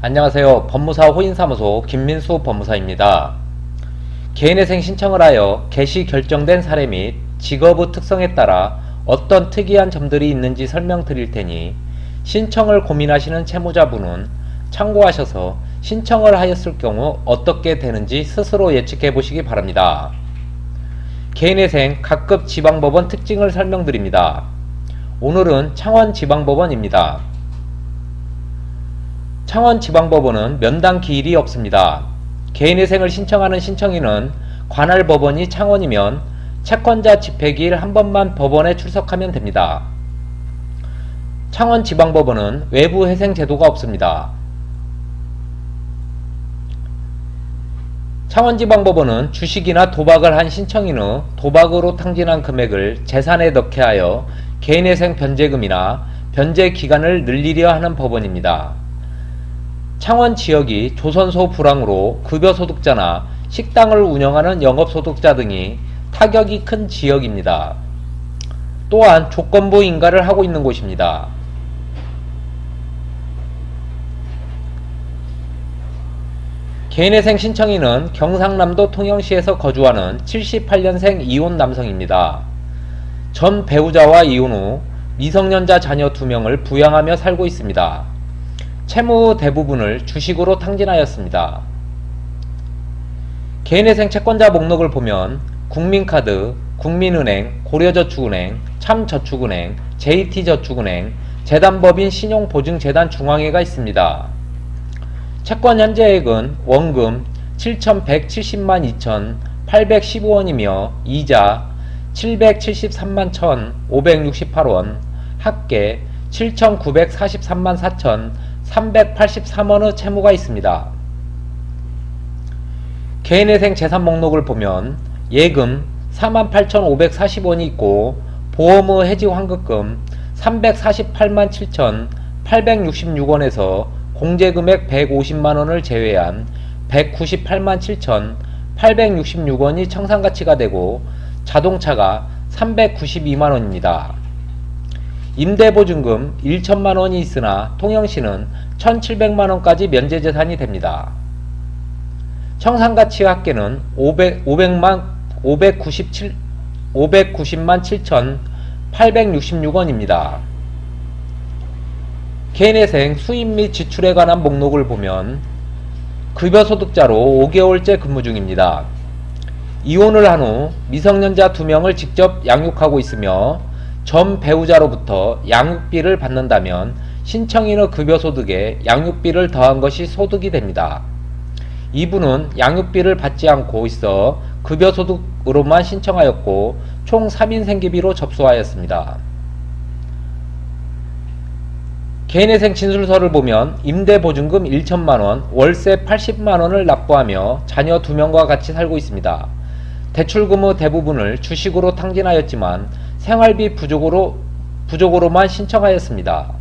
안녕하세요. 법무사 호인사무소 김민수 법무사입니다. 개인회생 신청을 하여 개시 결정된 사례 및 직업의 특성에 따라 어떤 특이한 점들이 있는지 설명드릴 테니 신청을 고민하시는 채무자분은 참고하셔서 신청을 하였을 경우 어떻게 되는지 스스로 예측해 보시기 바랍니다. 개인회생 각급 지방법원 특징을 설명드립니다. 오늘은 창원지방법원입니다. 창원지방법원은 면당 기일이 없습니다. 개인회생을 신청하는 신청인은 관할 법원이 창원이면 채권자 집회기일 한 번만 법원에 출석하면 됩니다. 창원지방법원은 외부 회생 제도가 없습니다. 창원지방법원은 주식이나 도박을 한 신청인의 도박으로 탕진한 금액을 재산에 넣게 하여 개인회생 변제금이나 변제 기간을 늘리려 하는 법원입니다. 창원 지역이 조선소 불황으로 급여소득자나 식당을 운영하는 영업소득자 등이 타격이 큰 지역입니다. 또한 조건부 인가를 하고 있는 곳입니다. 개인회생 신청인은 경상남도 통영시에서 거주하는 78년생 이혼 남성입니다. 전 배우자와 이혼 후 미성년자 자녀 2명을 부양하며 살고 있습니다. 채무 대부분을 주식으로 탕진하였습니다. 개인회생 채권자 목록을 보면 국민카드, 국민은행, 고려저축은행, 참저축은행, JT저축은행, 재단법인 신용보증재단 중앙회가 있습니다. 채권 현재액은 원금 7,170만 2,815원이며 이자 773만 1,568원, 합계 7,943만 4,383원의 채무가 있습니다. 개인회생 재산 목록을 보면 예금 48,540원이 있고 보험의 해지 환급금 348만 7,866원에서 공제금액 150만원을 제외한 198만 7,866원이 청산가치가 되고 자동차가 392만원입니다. 임대보증금 1천만 원이 있으나 통영시는 1,700만 원까지 면제재산이 됩니다. 청산가치 합계는 500, 500만, 597, 590만 7,866원입니다. 개인회생 수입 및 지출에 관한 목록을 보면 급여소득자로 5개월째 근무 중입니다. 이혼을 한 후 미성년자 2명을 직접 양육하고 있으며 전 배우자로부터 양육비를 받는다면 신청인의 급여 소득에 양육비를 더한 것이 소득이 됩니다. 이분은 양육비를 받지 않고 있어 급여 소득으로만 신청하였고 총 3인 생계비로 접수하였습니다. 개인회생 진술서를 보면 임대보증금 1천만원, 월세 80만원을 납부하며 자녀 2명과 같이 살고 있습니다. 대출금의 대부분을 주식으로 탕진하였지만 생활비 부족으로, 부족으로만 신청하였습니다.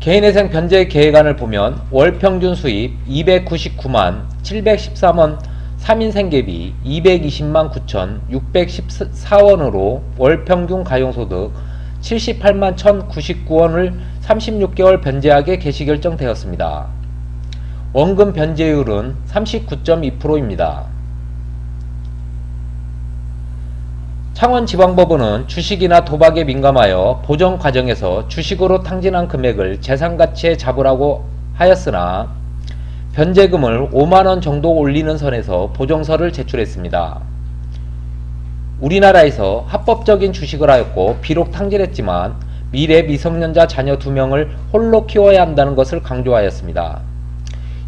개인회생 변제 계획안을 보면 월 평균 수입 299만 713원 3인 생계비 220만 9천 614원으로 월 평균 가용소득 78만 1,099원을 36개월 변제하게 개시 결정되었습니다. 원금 변제율은 39.2%입니다. 창원지방법원은 주식이나 도박에 민감하여 보정 과정에서 주식으로 탕진한 금액을 재산가치에 잡으라고 하였으나 변제금을 5만원 정도 올리는 선에서 보정서를 제출했습니다. 우리나라에서 합법적인 주식을 하였고 비록 탕진했지만 미래 미성년자 자녀 2명을 홀로 키워야 한다는 것을 강조하였습니다.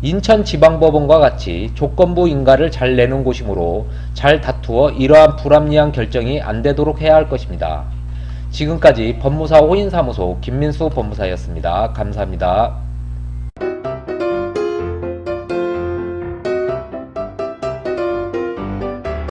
인천지방법원과 같이 조건부 인가를 잘 내는 곳이므로 잘 다투어 이러한 불합리한 결정이 안 되도록 해야 할 것입니다. 지금까지 법무사 호인사무소 김민수 법무사였습니다. 감사합니다.